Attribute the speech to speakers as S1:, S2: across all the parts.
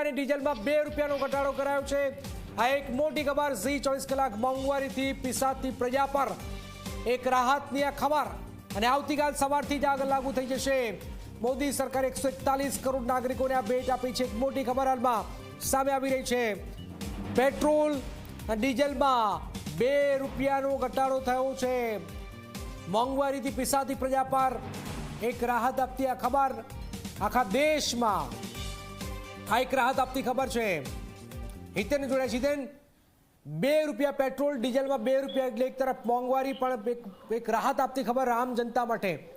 S1: અને ડીઝલમાં બે રૂપિયાનો ઘટાડો કરાયો છે. આ એક મોટી ખબર, ઝી ચોવીસ કલાક મોંઘવારીથી પીસાતી પ્રજા પર એક રાહતની આ ખબર. અને આવતીકાલ સવારથી જ આગળ લાગુ થઈ જશે. મોદી સરકારે એકસો એકતાલીસ કરોડ નાગરિકોને આ ભેટ આપી છે. એક મોટી ખબર હાલમાં સામે આવી રહી છે. પેટ્રોલ ડીઝલમાં બે રૂપિયાનો ઘટાડો થયો છે. મોંઘવારીથી પીસાતી પ્રજા પર એક રાહત આપતી આ ખબર. આખા દેશમાં આ એક રાહત આપતી ખબર છે. હિતેન જોડાય હિતેન બે રૂપિયા પેટ્રોલ, ડીઝલમાં બે રૂપિયા એટલે એક તરફ મોંઘવારી પણ એક- રાહત આપતી ખબર આમ જનતા માટે.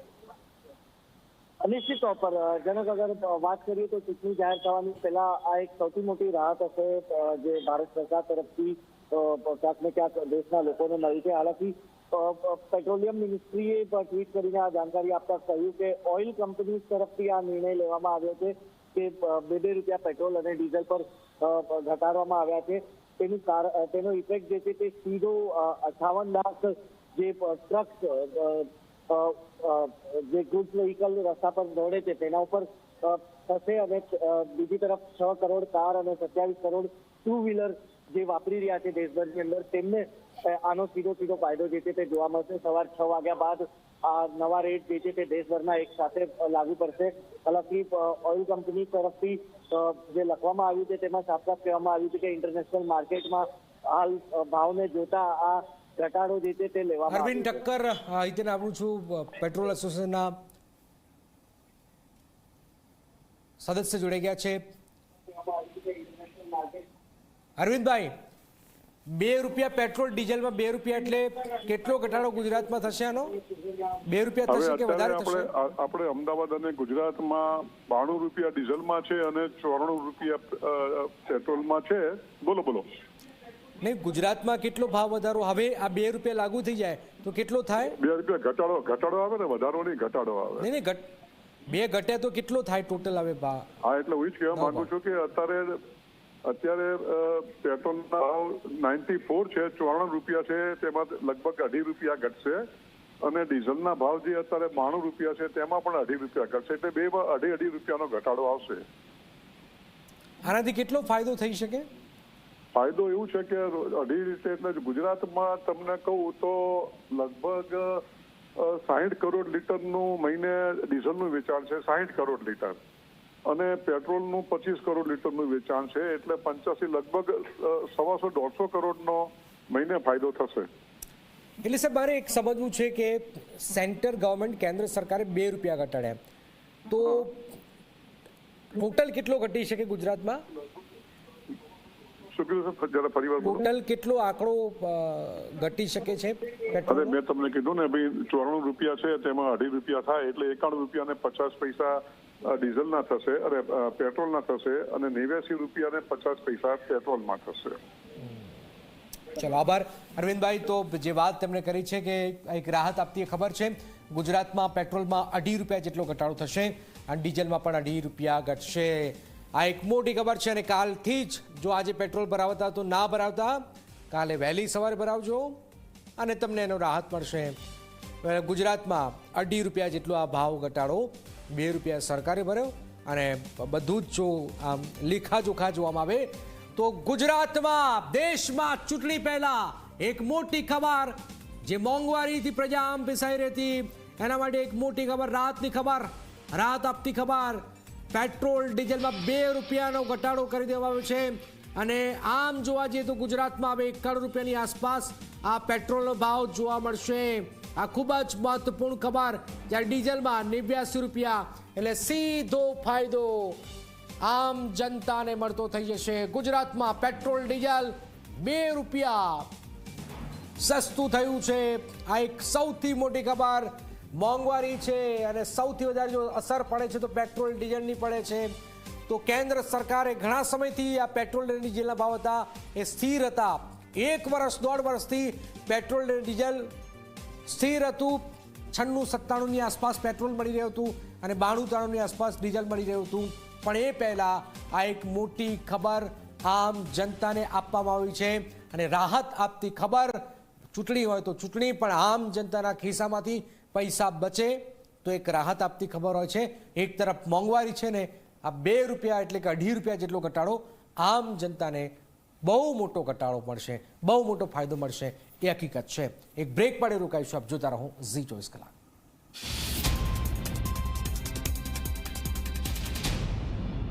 S2: નિશ્ચિત તौर પર જનક અગર વાત કરીએ તો ચૂંટણી જાહેર થવાની પહેલા આ એક સૌથી મોટી રાહત હશે જે ભારત સરકાર તરફથી ક્યાંક ને ક્યાંક દેશના લોકોને મળી છે. હાલાકી પેટ્રોલિયમ મિનિસ્ટ્રીએ ટ્વીટ કરીને આ જાણકારી આપતા કહ્યું કે ઓઇલ કંપની તરફથી આ નિર્ણય લેવામાં આવ્યો છે. કે બે બે રૂપિયા પેટ્રોલ અને ડીઝલ પર ઘટાડવામાં આવ્યા છે. તેનું તેનો ઇફેક્ટ જે છે તે સીધો અઠાવન લાખ જે ટ્રક્સ જે ગુડ્સ વ્હીકલ રસ્તા પર દોડે છે, તેના ઉપર થશે અને બીજી તરફ છ કરોડ કાર અને સત્યાવીસ કરોડ ટુ વ્હીલર જે વાપરી રહ્યા છે દેશભરની અંદર, તેમને આનો સીધો સીધો ફાયદો જે છે તે જોવા મળશે. સવાર છ વાગ્યા બાદ આ નવા રેટ જે છે તે દેશભરમાં એક સાથે લાગુ પડશે હાલાકી ઓઇલ કંપની તરફથી જે લખવામાં આવ્યું છે તેમાં સાફ સાફ કહેવામાં આવ્યું છે કે ઇન્ટરનેશનલ માર્કેટમાં હાલ ભાવને જોતા આ ઘટાડો જે છે તે લેવામાં
S1: અરવિંદ. ઠક્કર અ, હિતેન આપું છું પેટ્રોલ એસોસિએશનના સદસ્ય જોડાઈ ગયા છે અરવિંદભાઈ બે રૂપિયા પેટ્રોલ ડીઝલમાં બે રૂપિયા એટલે કેટલો ઘટાડો ગુજરાતમાં થશે આનો? બે રૂપિયા થશે કે વધારે થશે?
S3: આપણે અમદાવાદ અને ગુજરાતમાં બાણું રૂપિયા ડીઝલમાં છે અને ચોરાણું રૂપિયા પેટ્રોલમાં છે. બોલો બોલો.
S1: નહીં ગુજરાતમાં કેટલો ભાવ વધારો? હવે આ બે રૂપિયા લાગુ થઈ જાય. તો કેટલો થાય?
S3: બે રૂપિયા ઘટાડો ઘટાડો આવે ને વધારો નહીં ઘટાડો આવે.
S1: નહીં નહીં બે ઘટે તો કેટલો થાય ટોટલ હવે ભાવ?
S3: હા એટલે હું જ કહેવા માંગુ છું કે અત્યારે અત્યારે પેટ્રોલના ભાવ નાઇન્ટી ફોર છે ચોરાણું રૂપિયા છે તેમાં લગભગ અઢી રૂપિયા ઘટશે. અને ડીઝલના ભાવ જે અત્યારે બાણું રૂપિયા છે તેમાં પણ અઢી રૂપિયા ઘટશે. એટલે બે અઢી અઢી રૂપિયાનો ઘટાડો આવશે.
S1: આનાથી કેટલો ફાયદો થઈ શકે?
S3: ફાયદો એવું છે કે અઢી રીતે એટલે ગુજરાતમાં તમને કહું તો લગભગ સાહીઠ કરોડ લીટરનું મહિને ડીઝલનું વેચાણ છે સાહીઠ કરોડ લીટર. અને પેટ્રોલનું પચીસ કરોડ લીટરનું વેચાણ છે એટલે પંચ્યાસી લગભગ સવાસો દોઢસો કરોડનો મહિને ફાયદો થશે.
S1: એટલે સાહેબ મારે એક સમજવું છે કે સેન્ટર ગવર્મેન્ટ કેન્દ્ર સરકારે બે રૂપિયા ઘટાડ્યા. તો ટોટલ કેટલો ઘટી શકે ગુજરાતમાં? ટોટલ કેટલો આંકડો ઘટી શકે છે
S3: અરે મેં તમને કીધું ને ભાઈ ચોરાણું રૂપિયા છે તેમાં અઢી રૂપિયા થાય એટલે એકાણું રૂપિયા ને પચાસ પૈસા ડીઝલના થશે અરે પેટ્રોલના થશે અને નેવ્યાસી રૂપિયા ને પચાસ પૈસા પેટ્રોલમાં થશે.
S1: ચલો, આભાર. અરવિંદભાઈ, તો જે વાત તેમણે કરી છે કે એક રાહત આપતી ખબર છે, ગુજરાતમાં પેટ્રોલમાં અઢી રૂપિયા જેટલો ઘટાડો થશે અને ડીઝલમાં પણ અઢી રૂપિયા ઘટશે. આ એક મોટી ખબર છે અને કાલથી જ જો આજે પેટ્રોલ ભરાવતા તો ના ભરાવતા, કાલે વહેલી સવારે ભરાવજો અને તમને એનો રાહત મળશે. ગુજરાતમાં અઢી રૂપિયા જેટલો આ ભાવ ઘટાડો બે રૂપિયા સરકારે ભર્યો અને બધું જ જો આમ લેખાજોખા જોવામાં આવે, તો ગુજરાતમાં દેશમાં ચૂંટણી પહેલા એક મોટી ખબર જે મોંઘવારીથી પ્રજા આમ પીસાઈ રહેતી, એના માટે એક મોટી ખબર રાહતની ખબર. રાહત આપતી ખબર, પેટ્રોલ ડીઝલમાં બે રૂપિયાનો ઘટાડો કરી દેવામાં આવ્યો છે. અને આમ જોવા જઈએ તો ગુજરાતમાં હવે એક કરોડ રૂપિયાની આસપાસ આ પેટ્રોલનો ભાવ જોવા મળશે. આ ખૂબ જ મહત્વપૂર્ણ ખબર. જ્યારે ડીઝલમાં નેવ્યાસી રૂપિયા, એટલે સીધો ફાયદો આમ જનતાને મળતો થઈ જશે. ગુજરાતમાં પેટ્રોલ, ડીઝલ બે રૂપિયા સસ્તું થયું છે. આ એક સૌથી મોટી ખબર મોંઘવારી છે અને સૌથી વધારે જો અસર પડે છે તો પેટ્રોલ, ડીઝલની પડે છે. તો કેન્દ્ર સરકારે ઘણા સમયથી આ પેટ્રોલ અને ડીઝલના ભાવ હતા એ સ્થિર હતા. એક વર્ષ, દોઢ વર્ષથી પેટ્રોલ અને ડીઝલ સ્થિર હતું, છન્નું સત્તાણુંની આસપાસ પેટ્રોલ મળી રહ્યું હતું અને બાણું ત્રાણુંની આસપાસ ડીઝલ મળી રહ્યું હતું. પણ એ પહેલાં આ એક મોટી ખબર આમ જનતાને આપવામાં આવી છે અને રાહત આપતી ખબર ચૂંટણી હોય તો ચૂંટણી, પણ આમ જનતાના ખિસ્સામાંથી પૈસા બચે તો એક રાહત આપતી ખબર હોય છે. એક તરફ મોંઘવારી છે ને, આ બે રૂપિયા એટલે કે અઢી રૂપિયા જેટલો ઘટાડો આમ જનતાને બહુ મોટો ઘટાડો મળશે, બહુ મોટો ફાયદો મળશે. એ હકીકત છે. એક બ્રેક પડે રોકાઈશું આપ જોતા રહો, ઝી ચોવીસ કલાક.